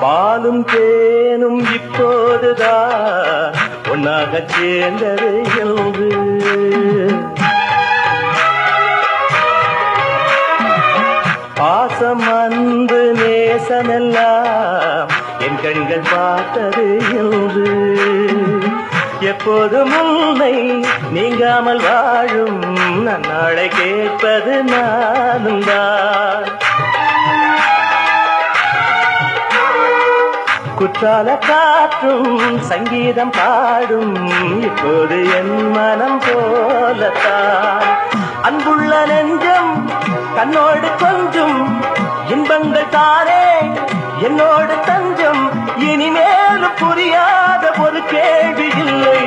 பாலும் தேனும் இப்போதுதான் ஒன்னாக சேர்ந்தது என்று. பாசம் அன்பு நேசமெல்லாம் என் கண்கள் பார்த்தது என்று. எப்போதும் உன்னை நீங்காமல் வாழும் நான் நாளை கேட்பது நானும் தான் குற்றால காற்றும் சங்கீதம் பாடும். இப்போது என் மனம் போலத்தான். அன்புள்ள நெஞ்சம் கண்ணோடு கொஞ்சம். இன்பங்கள் தானே என்னோடு தஞ்சம். இனிமேலும் புரியாத ஒரு கேள்வி இல்லை.